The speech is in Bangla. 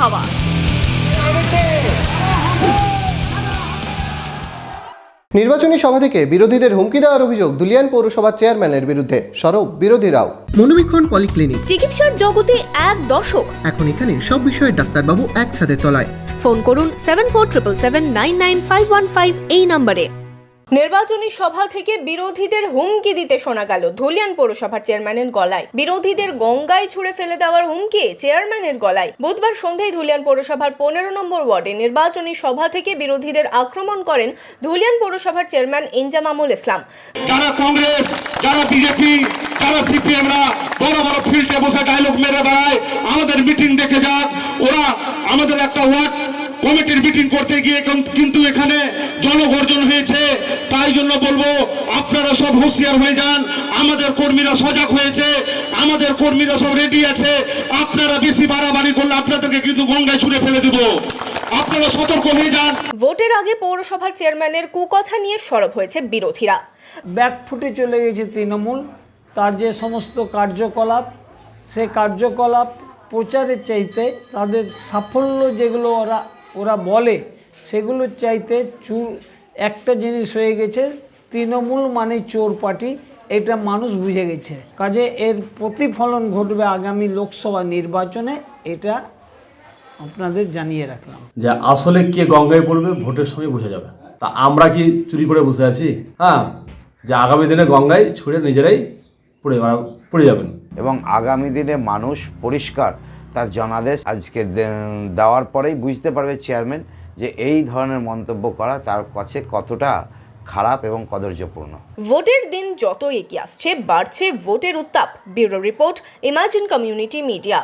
খাওয়া নির্বাচনী সভা থেকে বিরোধীদের হুমকি দেওয়ার অভিযোগ দুলিয়ান পৌরসভার চেয়ারম্যানের বিরুদ্ধে। সরব বিরোধীরাও মনোবীক্ষণ পলিক্লিনিক। চিকিৎসার জগতে এক দশক। এখন এখানে সব বিষয়ে ডাক্তারবাবু একসাথে তলায়। ফোন করুন seven four triple seven nine nine five one five এই নম্বরে। নির্বাচনী সভা থেকে বিরোধীদের হুমকি দিতে শোনা গেল। ধুলিয়ান পৌরসভার চেয়ারম্যানের গলায়। বিরোধীদের গঙ্গায় ছুড়ে ফেলে দেওয়ার হুমকি চেয়ারম্যানের গলায়। বুধবার সন্ধ্যায় ধুলিয়ান পৌরসভার পনেরো নম্বর ওয়ার্ডে নির্বাচনী সভা থেকে বিরোধীদের আক্রমণ করেন ধুলিয়ান পৌরসভার চেয়ারম্যান ইনজামামুল ইসলাম। যারা কংগ্রেস, যারা বিজেপি, যারা বড় বড় ফিল্ডে বসে ডায়লগ মেরে বেড়ায়, আমাদের মিটিং দেখে যাক। ওরা আমাদের একটা ওয়ার্ড কমিটির মিটিং করতে গিয়ে কিন- কিন্তু এখানে জনগর্জন হয়েছে। তাই জন্য বলব আপনারা সব হুঁশিয়ার হয়ে যান। আমাদের কর্মীরা সজাগ হয়েছে। আমাদের কর্মীরা সব রেডি আছে। আপনারা বেশি বাড়াবাড়ি করলে আপনাদেরকে কিন্তু গঙ্গায় ছুঁড়ে ফেলে দেবো। আপনারা সতর্ক হয়ে যান। ভোটের আগে পৌরসভার চেয়ারম্যানের কুকথা নিয়ে সরব হয়েছে বিরোধীরা। ব্যাকফুটে চলে গেছে তৃণমূল। তার যে সমস্ত কার্যকলাপ সে কার্যকলাপ প্রচারের চাইতে তাদের সাফল্য যেগুলো ওরা ওরা বলে সেগুলোর চাইতে চুর একটা জিনিস হয়ে গেছে তৃণমূল মানে চোর পার্টি এটা মানুষ বুঝে গেছে। কাজে এর প্রতিফলন ঘটবে আগামী লোকসভা নির্বাচনে এটা আপনাদের জানিয়ে রাখলাম। যে আসলে কে গঙ্গায় পড়বে ভোটের সময় বোঝা যাবে। তা আমরা কি চুরি করে বসে আছি? হ্যাঁ যে আগামী দিনে গঙ্গায় ছুঁড়ে নিজেরাই পড়ে পড়ে যাবেন। এবং আগামী দিনে মানুষ পরিষ্কার তার জনাদেশ আজকে দেওয়ার পরেই বুঝতে পারবে চেয়ারম্যান যে এই ধরনের মন্তব্য করা তার কাছে কতটা খারাপ এবং কদর্যপূর্ণ। ভোটের দিন যত এগিয়ে আসছে, বাড়ছে ভোটের উত্তাপ। Bureau report imagine community media